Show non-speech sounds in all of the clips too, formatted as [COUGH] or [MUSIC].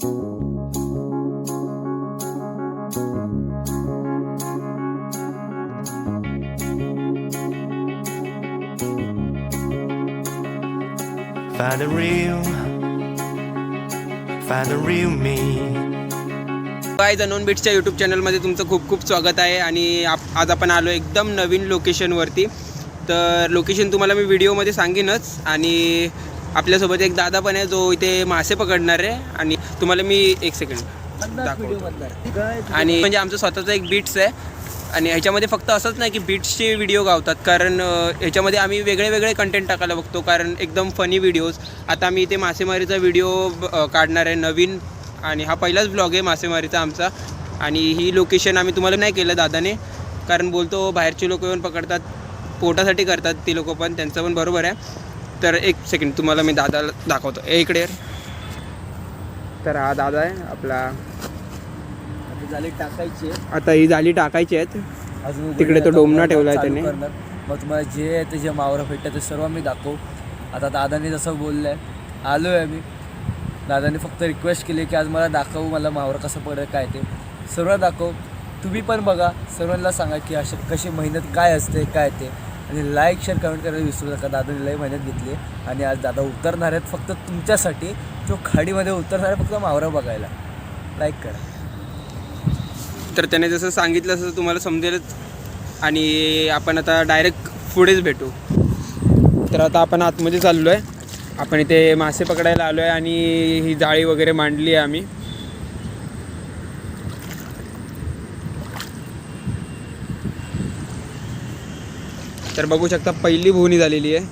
Find the real, find the real me. काय xenon बीट्सच्या YouTube चॅनलमध्ये तुमचं खूप खूप स्वागत आहे आणि आप आज आपण आलो एकदम नवीन लोकेशनवरती तर लोकेशन तुम्हाला मी व्हिडिओमध्ये सांगेनच आणि आपल्यासोबत एक दादा पण आहे जो इथे मासे पकडणार आहे आणि तुम्हाला मी एक सेकंड दाखवतो. [LAUGHS] आणि म्हणजे आमचं स्वतःचं एक बीट्स आहे. आणि ह्याच्यामध्ये फक्त असंच नाही की बीट्सचे व्हिडिओ गावतात. कारण ह्याच्यामध्ये आम्ही वेगळे वेगळे कंटेंट टाकायला बघतो. कारण एकदम फनी व्हिडिओज आता मी इथे मासेमारीचा व्हिडिओ काढणार आहे नवीन. आणि हा पहिलाच ब्लॉग आहे मासेमारीचा आमचा. आणि ही लोकेशन आम्ही तुम्हाला नाही केलं दादाने. कारण बोलतो बाहेरचे लोक येऊन पकडतात. पोटासाठी करतात ती लोक पण. त्यांचं पण बरोबर आहे. तर एक सेकंड तुम्हाला मी दादाला दाखवतो. इकडे. तर हा दादा आहे आपला. झाले टाकायचे आता ही जाळी टाकायची आहेत. अजून तिकडे तो डोमणा चालू ठेवलाय त्याने. मग तुम्हाला जे आहे ते जे मावरं भेटतं ते सर्व मी दाखवू. आता दादाने जसं बोललंय आलो आहे मी दादाने फक्त रिक्वेस्ट केली की आज मला दाखवू मला मावरं कसं पडेल काय ते. सर्व दाखव. तुम्ही पण बघा. सर्वांना सांगा की अशी कशी मेहनत काय असते काय ते. आणि लाईक शेअर कमेंट करायला विसरू नका. दादाने लई मेहनत घेतली आणि आज दादा उतरणार आहेत फक्त तुमच्यासाठी. तो खाडीमध्ये उतरणार फक्त मावरं बघायला. लाईक करा. तर त्याने जसं सांगितलं तसं तुम्हाला समजेलच आणि आपण आता डायरेक्ट पुढेच भेटू. तर आता आपण आतमध्ये चाललो आहे आपण इथे मासे पकडायला आलो आहे आणि ही जाळी वगैरे मांडली आहे आम्ही. तर बघू शकता पहिली भुवणी झालेली आहे.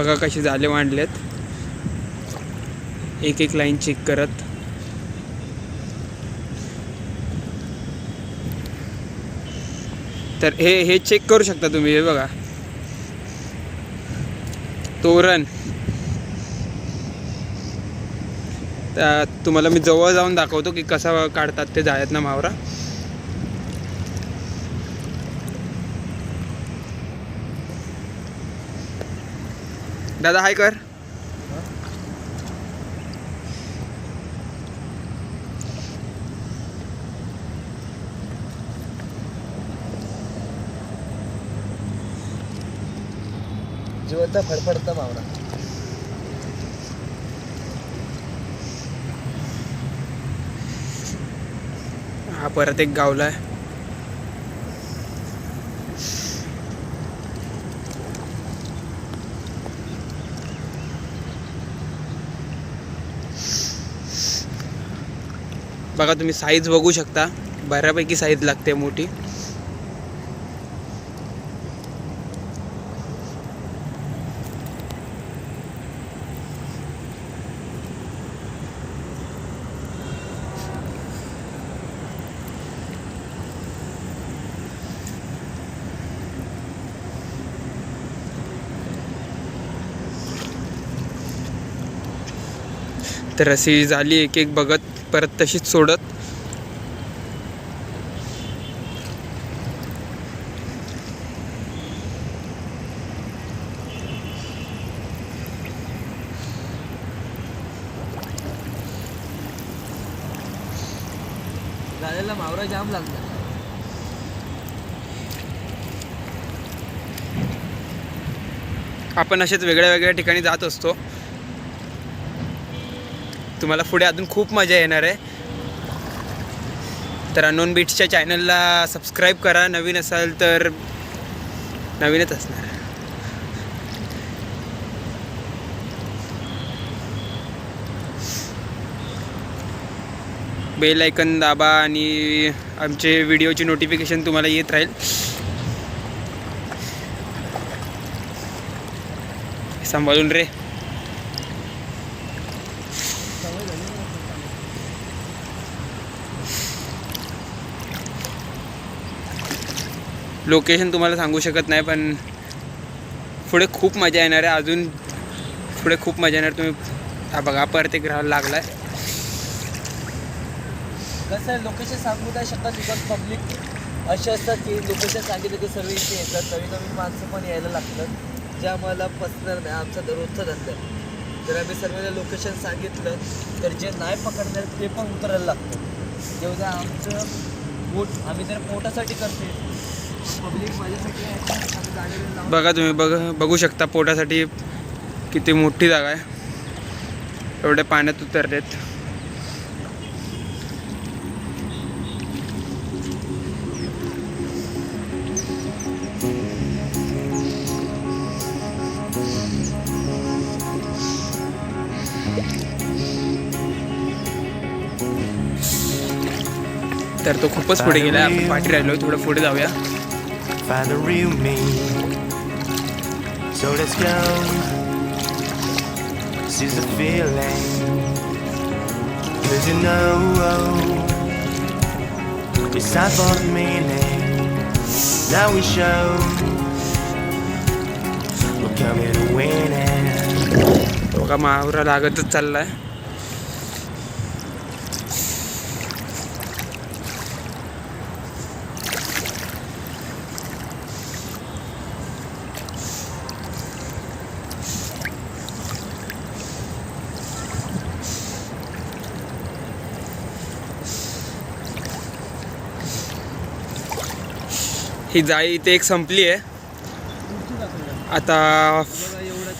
बघा कसे झाले मांडलेत. एक एक लाईन चेक करत. तर हे हे चेक करू शकता तुम्ही हे बघा. तोरण. तुम्हाला मी जवळ जाऊन दाखवतो की कसा काढतात ते जाळ्यात ना मावरा. दादा हाय कर. जिवंत फडफडतं मावरा हा परत एक गावला आहे बघा तुम्ही साईज बघू शकता. बऱ्यापैकी साईज लागते मोठी. तर अशी झाली एक एक बघत. परत तशीच सोडत. मावरा जाम लागला. आपण असेच वेगळ्या वेगळ्या ठिकाणी जात असतो. तुम्हाला पुढे अजून खूप मजा येणार आहे. तर अनोन बीट्सच्या चॅनलला सबस्क्राईब करा. नवीन असाल तर नवीनच असणार. बेल आयकन दाबा आणि आमचे व्हिडिओची नोटिफिकेशन तुम्हाला येत राहील. सांभाळून रे. लोकेशन तुम्हाला सांगू शकत नाही पण पुढे खूप मजा येणार आहे. अजून पुढे खूप मजा येणार. तुम्ही हा बघा परत एक राहायला आहे कसं आहे लोकेशन सांगू नाही शकत बिकॉज पब्लिक असे असतात की लोकेशन सांगितलं की सर्व इथे येतात. नवीन नवीन माणसं पण यायला लागतात जे आम्हाला पसणार नाही. आमचा दररोजचा धंदा जर आम्ही सर्वांना लोकेशन सांगितलं तर जे नाही पकडणार ते पण उतरायला लागतं. जेव्हा आमचं पोट आम्ही जर पोटासाठी करते बघा तुम्ही बघ बघू शकता पोटासाठी किती मोठी जागा आहे. एवढे पाण्यात उतरलेत. तर तो खूपच पुढे गेला आपण पाठी राहिलो थोडं पुढे जाऊया. Find the real me. So let's go. Seize the feeling. Cause you know it's time for the meaning. Now we show we're coming to win it. बघा माहुरा लागतच चाललाय ही ही जाळी इथे एक संपली आहे. आता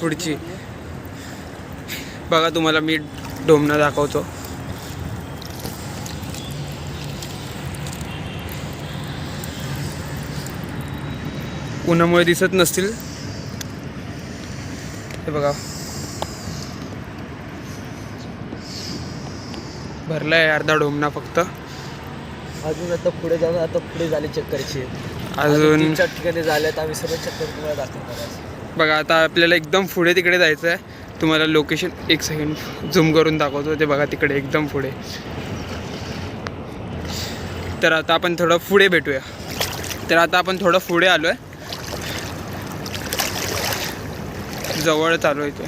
पुढची. बघा तुम्हाला मी डोमणं दाखवतो. उन्हामुळे दिसत नसतील. हे बघा. भरलाय अर्धा डोमणा फक्त. अजून आता पुढे जाऊन आता पुढे झाले चक्करची. अजून चार ठिकाणी झाल्यात. आम्ही सर्व चक्कर तुम्हाला दाखवणार आहे. बघा आता आपल्याला एकदम पुढे तिकडे जायचं आहे. तुम्हाला लोकेशन एक सेकंड झूम करून दाखवतो. ते बघा तिकडे एकदम पुढे. तर आता आपण थोडं पुढे भेटूया. तर आता आपण थोडं पुढे आलो आहे जवळच आलो इथे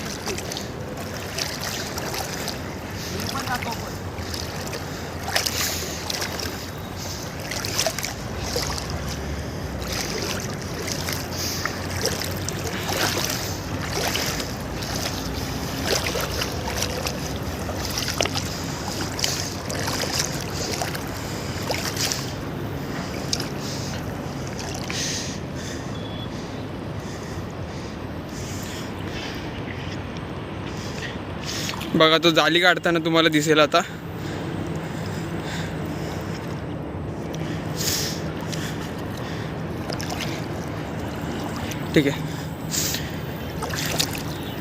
बघा तो जाली काढताना तुम्हाला दिसेल आता. ठीक आहे.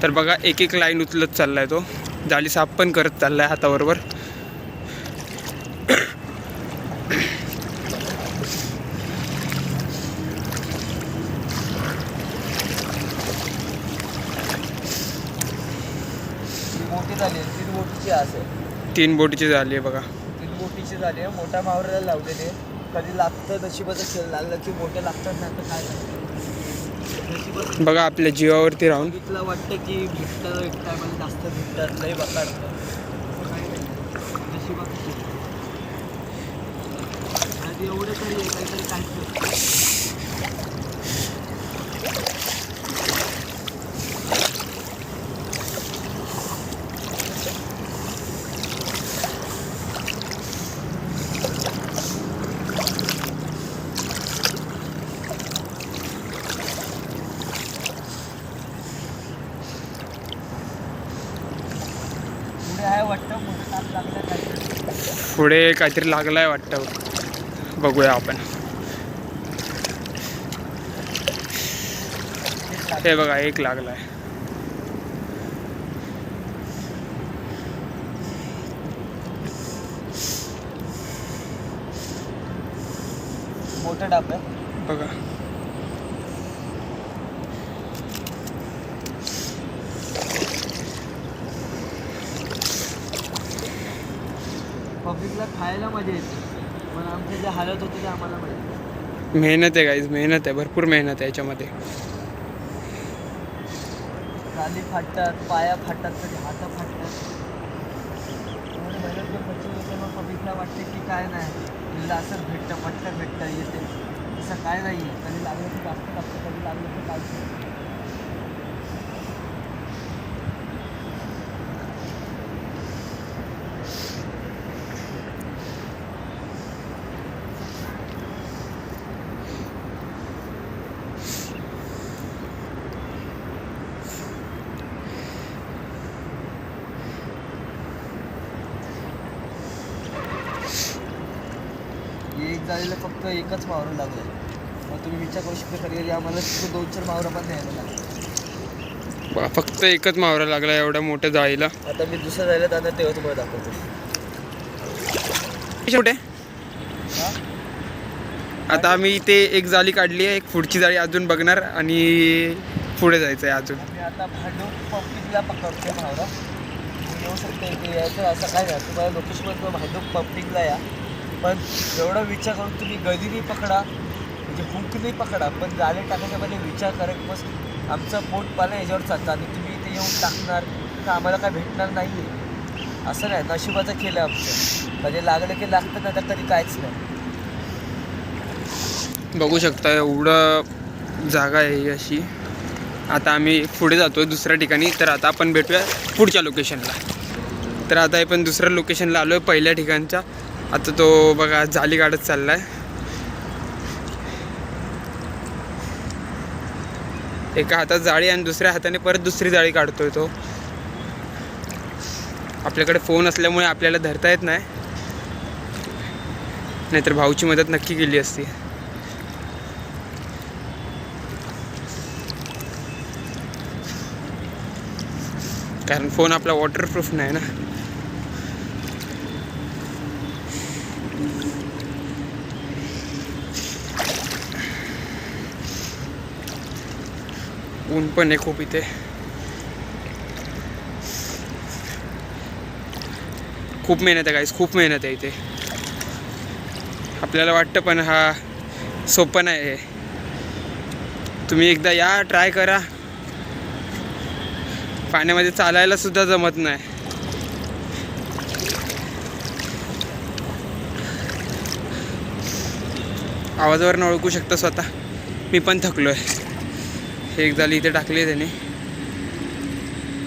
तर बघा एक एक लाईन उचलत चाललाय तो. जाली साफ पण करत चाललाय हाताबरोबर ती मोठी झाली आहे, तीन मोठीची असेल तीन बोटीची झाली बघा. तीन मोठीची झाली मोठ्या मावऱ्याला लावलेले कधी लागतं नशिबाचं खेळ लागलं की मोठे लागतात नाही तर काय लागतं नशिबाचं बघा आपल्या जीवावरती राहून. बघितलं वाटतं की भेटतं एक टायमाला जास्त भेटतात लई बकाडतं असं काही नाही. नशिबाचं खेळ. आधी एवढं तरी आहे, काहीतरी काहीच नसतं. पुढे आहे वाटतं मोठं ताप लागलं काहीतरी पुढे काहीतरी लागलं आहे वाटतं. बघूया आपण. हे बघा एक लागलाय. मोठं डाब आहे बघा पब्लिकला खायला मजा येते पण आमचे जे हालत होते ते आम्हाला माहिती मेहनत आहे गाईज मेहनत आहे भरपूर मेहनत आहे याच्यामध्ये. गाली फाटतात पाया फाटतात कधी हात फाटतात. एवढी मेहनत करून बच्चे होते मग पब्लिकला वाटते की काय नाही. तिला असं भेटतं पटकन भेटतं येते. तसं काय नाही आहे कधी लागलं तर जास्त लागतं कधी लागलं तर काहीच एक झालेलं फक्त एकच मावरं लागलं. मग तुम्ही विचार करू शकता कधी आम्हाला तिथे दोन चार मावरं पण न्यायला लागलं. बा, फक्त एकच मावरा लागला एवढ्या मोठ्या जाळीला. आता मी दुसरं राहिलं तर आता तेव्हा तुम्हाला दाखवतो. हा? आता आम्ही इथे एक जाळी काढली आहे एक पुढची जाळी अजून बघणार आणि पुढे जायचं आहे अजून. आम्ही आता पंपिंगला पकडतो मावरा तुम्ही येऊ शकता इथे यायचं असं काय नाही. तुम्हाला लोकेशनवर भांडूप पंपिंगला या. पण एवढा विचार करून तुम्ही गदीने पकडा म्हणजे हुकने पकडा पण जाळे टाकायच्या मध्ये विचार करा बस आमचं पोट पाला याच्यावर चालतं आणि तुम्ही इथे येऊन टाकणार तर आम्हाला काय भेटणार नाही आहे असं नाही नशिबाचं केलं आमचं. कधी लागलं की लागतं नाही तर कधी काहीच नाही. बघू शकता एवढं जागा आहे अशी. आता आम्ही पुढे जातो दुसऱ्या ठिकाणी तर आता आपण भेटूया पुढच्या लोकेशनला तर आता आपण दुसऱ्या लोकेशनला आलो आहे पहिल्या ठिकाणच्या. आता तो बघा जाली काढत चालला आहे एका हातात जाळी आणि दुसऱ्या हाताने परत दुसरी जाळी काढतोय तो. आपल्याकडे फोन असल्यामुळे आपल्याला धरता येत नाही. नाहीतर भाऊची मदत नक्की केली असती. कारण फोन आपला वॉटरप्रूफ नाही ना. ऊन पण आहे खूप इथे. खूप मेहनत आहे गाईस खूप मेहनत आहे इथे. आपल्याला वाटतं पण हा सोपं नाही आहे. तुम्ही एकदा या ट्राय करा. पाण्यामध्ये चालायला सुद्धा जमत नाही. आवाजावरनं ओळखू शकता स्वतः. मी पण थकलो आहे हे एक झाली इथे टाकली आहे त्याने.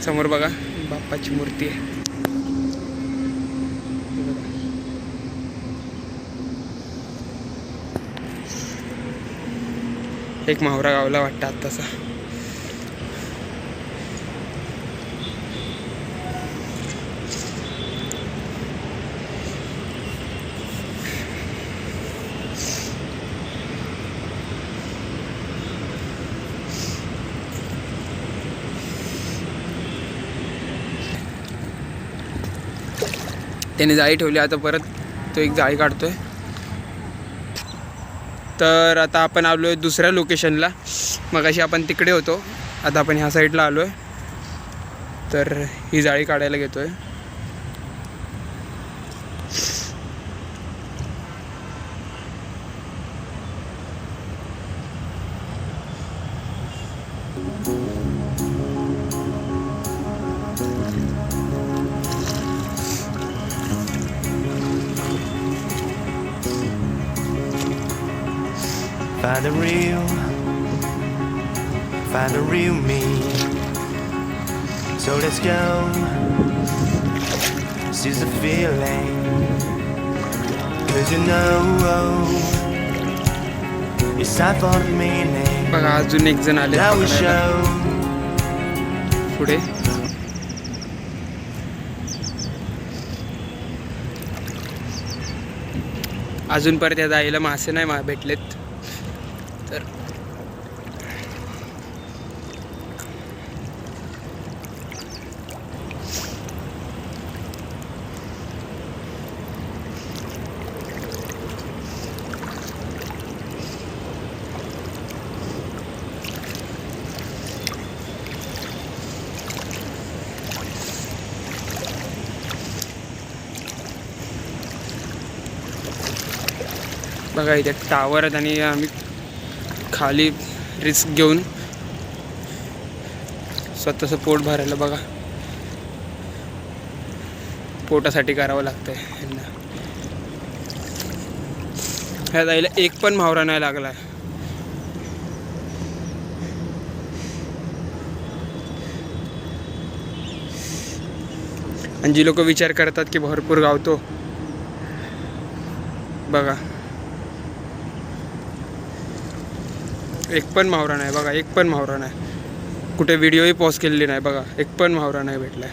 समोर बघा बाप्पाची मूर्ती आहे. एक मावरा गावला वाटतं आत्ताचा. त्याने जाळी ठेवली. आता परत तो एक जाळी काढतोय. तर आता आपण आलो आहे दुसऱ्या लोकेशनला मग अशी आपण तिकडे होतो. आता आपण ह्या साईडला आलो आहे तर ही जाळी काढायला घेतो आहे Find the real, find the real me. So let's go. Seize the feeling. Cause you know it's time for the meaning. बघा अजून एक जण आले Now we show. पुढे अजून परत या जाळीला मासे नाही मा भेटलेत बघा इथे टावर आहेत आणि आम्ही खाली रिस्क घेऊन स्वतःचं पोट भरायला बघा. पोटासाठी करावं लागतंय यांना. ह्या जायला एक पण म्हावरा नाही लागला आणि जी लोक विचार करतात की भरपूर गावतो बघा. एक पण मावरा नाही बघा एक पण मावरा नाही. कुठे व्हिडिओही पॉज केलेली नाही बघा एक पण मावरा नाही भेटला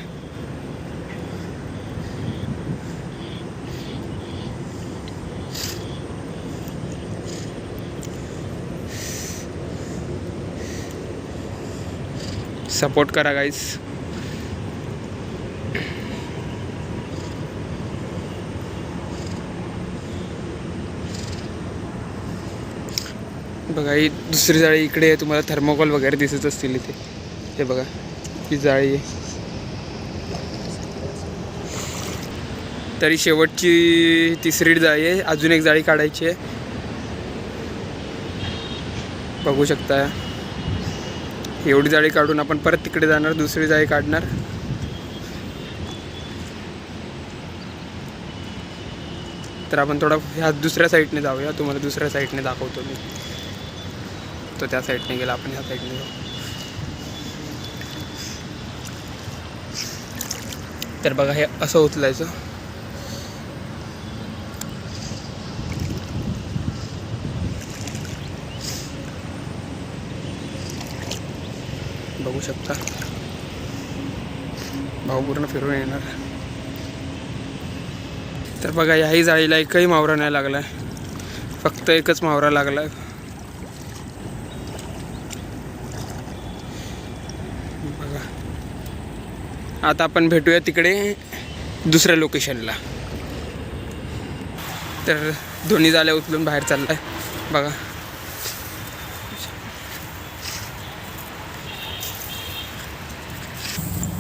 सपोर्ट करा गाईस बघा ही दुसरी जाळी इकडे आहे तुम्हाला थर्मोकॉल वगैरे दिसत असतील इथे. हे बघा ही जाळी आहे. तरी शेवटची तिसरी जाळी आहे. अजून एक जाळी काढायची आहे. बघू शकता. एवढी जाळी काढून आपण परत तिकडे जाणार दुसरी जाळी काढणार. तर आपण थोडा ह्या दुसऱ्या साईडने जाऊया. तुम्हाला दुसऱ्या साईडने दाखवतो मी. तो त्या साईडने गेला आपण ह्या साईडने जाऊ. तर बघा हे असं उचलायचं. बघू शकता. भाऊ पूर्ण फिरून येणार. तर बघा याही जाळीला एकही मावरा नाही लागलाय. फक्त एकच मावरा लागलाय. आता आपण भेटूया तिकडे दुसऱ्या लोकेशनला तर दोन्ही झाल्या उचलून बाहेर चाललाय. बघा.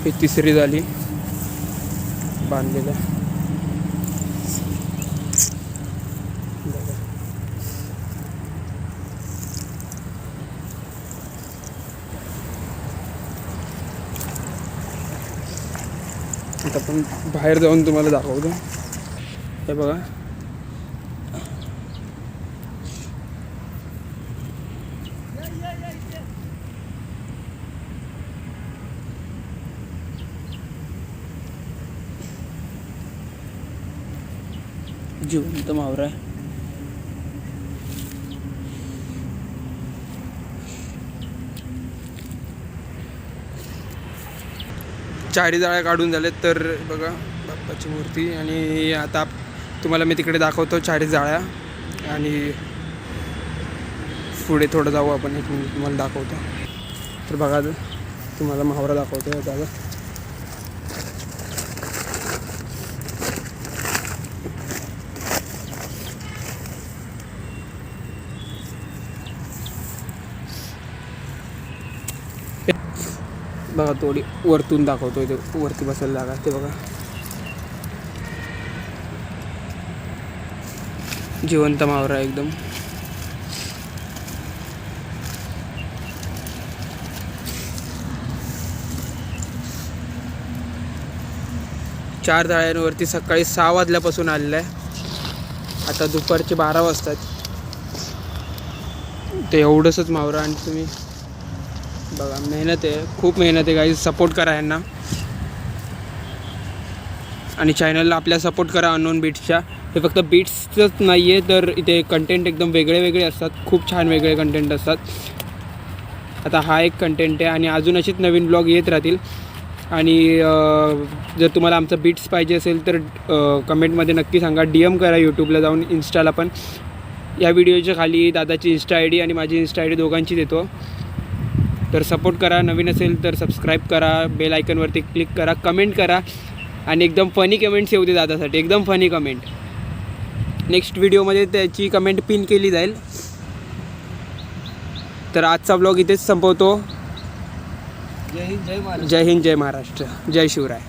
ही तिसरी झाली. बांधलेलं. आता आपण बाहेर जाऊन तुम्हाला दाखवतो. हे बघा. जिवंत मावरा आहे. चारी जाळ्या काढून झाल्यात तर बघा बाप्पाची मूर्ती. आणि आता तुम्हाला मी तिकडे दाखवतो चारी जाळ्या. आणि पुढे थोडं जाऊ आपण एक मिनिट तुम्हाला दाखवतो. तर बघा तुम्हाला महावरा दाखवतो दादा जागा बघा थोडी वरतून दाखवतो इथे वरती बसायला जागा ते बघा. जिवंत मावरा एकदम. चार जाळ्यांवरती सकाळी सहा वाजल्यापासून आलेलं आहे. आता दुपारचे बारा वाजतात ते एवढंसच मावरा आणि तुम्ही बघा मेहनत आहे खूप मेहनत आहे काही सपोर्ट करा यांना. आणि चॅनलला आपल्या सपोर्ट करा अननोन बीट्सच्या हे फक्त बीट्सचंच नाही आहे तर इथे कंटेंट एकदम वेगळे वेगळे असतात. खूप छान वेगळे कंटेंट असतात. आता हा एक कंटेंट आहे आणि अजून असेच नवीन ब्लॉग येत राहतील. आणि जर तुम्हाला आमचं बीट्स पाहिजे असेल तर कमेंटमध्ये नक्की सांगा. डी एम करा यूट्यूबला जाऊन इन्स्टाला पण. या व्हिडिओच्या खाली दादाची इन्स्टा आय डी आणि माझी इन्स्टा आय डी दोघांची देतो तर सपोर्ट करा नवीन असेल तर सबस्क्राईब करा बेल आयकनवरती क्लिक करा कमेंट करा आणि एकदम फनी कमेंट्स येऊ दे दादासाठी एकदम फनी कमेंट नेक्स्ट व्हिडिओमध्ये त्याची कमेंट पिन केली जाईल. तर आजचा ब्लॉग इथेच संपवतो. जय हिंद जय महाराज जय हिंद जय महाराष्ट्र. जय शिवराय.